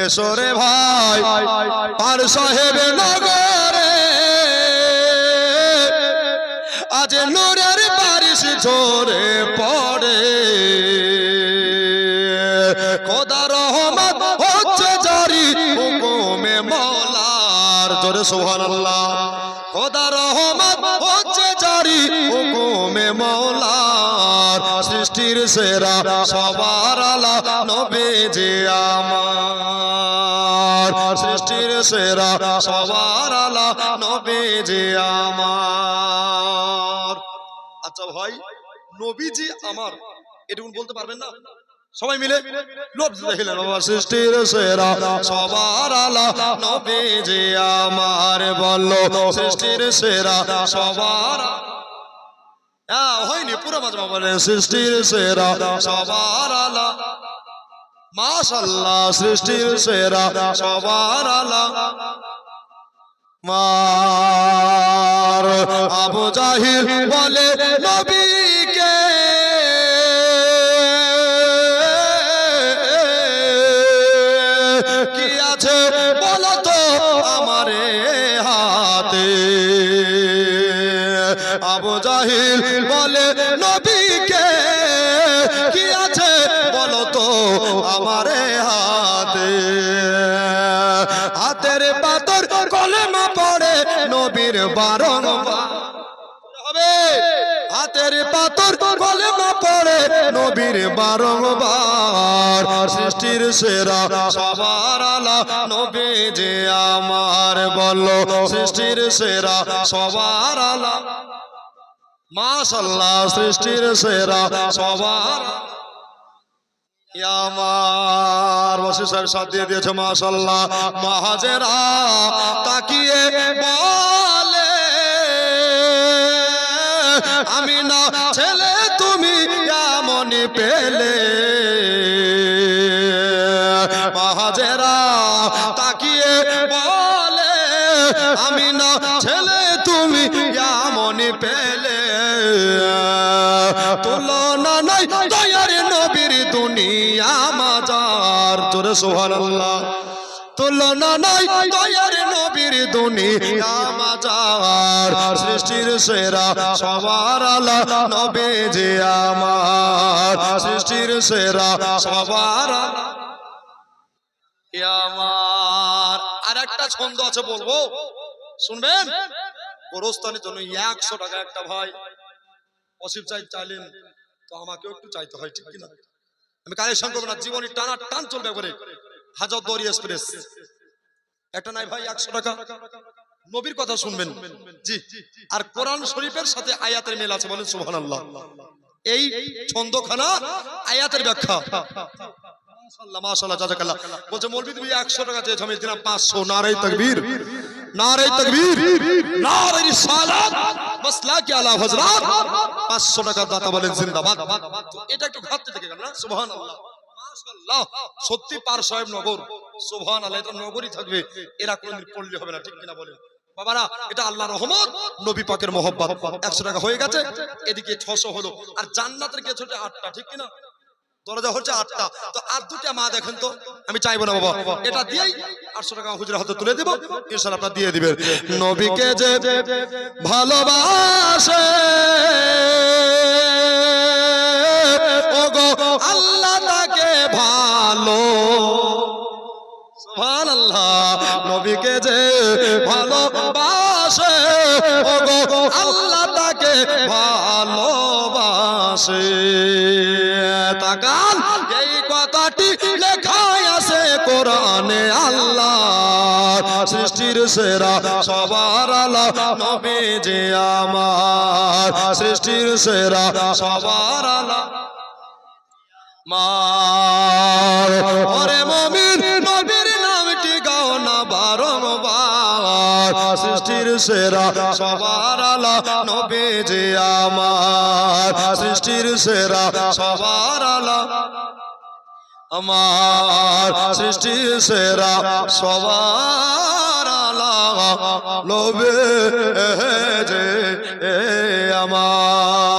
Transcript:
এসো রে ভাই, পার সাহেব নগরে। আজ নূরের বারিশ ঝরে পড়ে। খোদা রহমত হচ্ছে জারি হুকুমে মৌলার। জোরে সুবহানাল্লাহ। খোদা রহমত হচ্ছে জারি হুকুমে মৌলার। সৃষ্টির সেরা সবার আলা নবে যে আমার। সৃষ্টির সেরা সবার আলা নবে যে আমার। আচ্ছা ভাই, নবীজি আমার। এটুকুন বলতে পারবেন না? সবাই মিলে? সৃষ্টির সেরা সবার আলা নবী যে আমার বলল, সৃষ্টির সেরা সবার হ্যাঁ হয়নি, পুরো মাজমা বলেন, সৃষ্টির সেরা সবার আলা মাশাল্লাহ সৃষ্টির সেরা, সবার আলা মার আবু জাহিল বলে, নবীকে কি আছে বলো তো আমারে হাতে? আবু জাহিল বলে, নবীকে কি বলো তো আমারে হাতে। হাতের পাতর কলেমা পড়ে নবীর বারণ হবে। হাতের পাতর কলেমা পড়ে নবীর বারংবার সৃষ্টির সেরা সবার আলা নবী যে আমার বলল সৃষ্টির সেরা সবার আলা। মাশাল্লাহ, সৃষ্টির সেরা সবার দিয়েছে তাকিয়ে বলে, আমি না, ছেলে তুমি এমনই পেলে। মাহাজেরা তাকিয়ে বলে, আমি না, ছেলে তুমি এমনই পেলে। তুলনা জোরে সুবহানাল্লাহ। তুলনা নাই নবীর সৃষ্টির সেরা সবার আলা নবে যে আমার। সৃষ্টির সেরা সবার আমার। আর একটা ছন্দ আছে বলব? শুনবেন? গোরস্থানের জন্য একশো টাকা একটা ভাই। অসিফ চাই চাইলেন, তো আমাকেও একটু চাইতে হয়, ঠিক কিনা? আমি কালেকশন করব না জীবনে টানা টান চলবে করে হাজার দরি এক্সপ্রেস। একটা নাই ভাই একশো টাকা। নবীর কথা শুনবেন। জি। আর কোরআন শরীফের সাথে আয়াতের মেল আছে বলেন সুবহান আল্লাহ এই ছন্দখানা আয়াতের ব্যাখ্যা। মাশাআল্লাহ, জাযাকাল্লাহ। বলছে মৌলবী তুমি একশো টাকা চেয়েছো আমি দিলাম পাঁচশো। নারাই তকবীর। নারাই তকবীর নারাই রিসালাত। মাসলা কি আলা হযরত? 500 টাকা দাতা বলেন জিন্দাবাদ। এটা একটু ঘাটতে থেকে গেল না? সুবহানাল্লাহ। মাশাআল্লাহ। সত্যি পার সাহেব নগর। সুবহানাল্লাহ এটা নগরই থাকবে। এরা কোনোদিন পড়লে হবে না ঠিক কিনা বলেন? বাবারা এটা আল্লাহ রহমত নবী পাকের মোহব্বত। একশো টাকা হয়ে গেছে এদিকে ছশো হলো। আর জান্নাতের গেছে আটটা ঠিক কিনা? দরজা হচ্ছে আটটা। তো আর দুটা মা দেখেন তো। আমি চাইব না বাবা। এটা দিয়েই আটশো টাকা হুজুরের হাতে তুলে দিব ইনশাল্লাহ আপনার দিয়ে দিবেন। নবীকে যে ভালোবাসে ওগো আল্লাহ তাকে ভালো। সুবহানাল্লাহ নবীকে যে ভালোবাসে ওগো আল্লাহ তাকে ভালোবাসে। তাকান এই কথাটি আছে কোরআনে আল্লাহ, সৃষ্টির সেরা সবার আলা নবী যে আমার। সৃষ্টির সেরা সবার আলা মার। ওরে মমিন, নবীর নামটি গাও না বারংবার। সৃষ্টির সেরা সবার আলা নবী যে আমার। সৃষ্টির সেরা সবার আলা আমার সৃষ্টি সেরা সবার আলা। নবে যে আমার।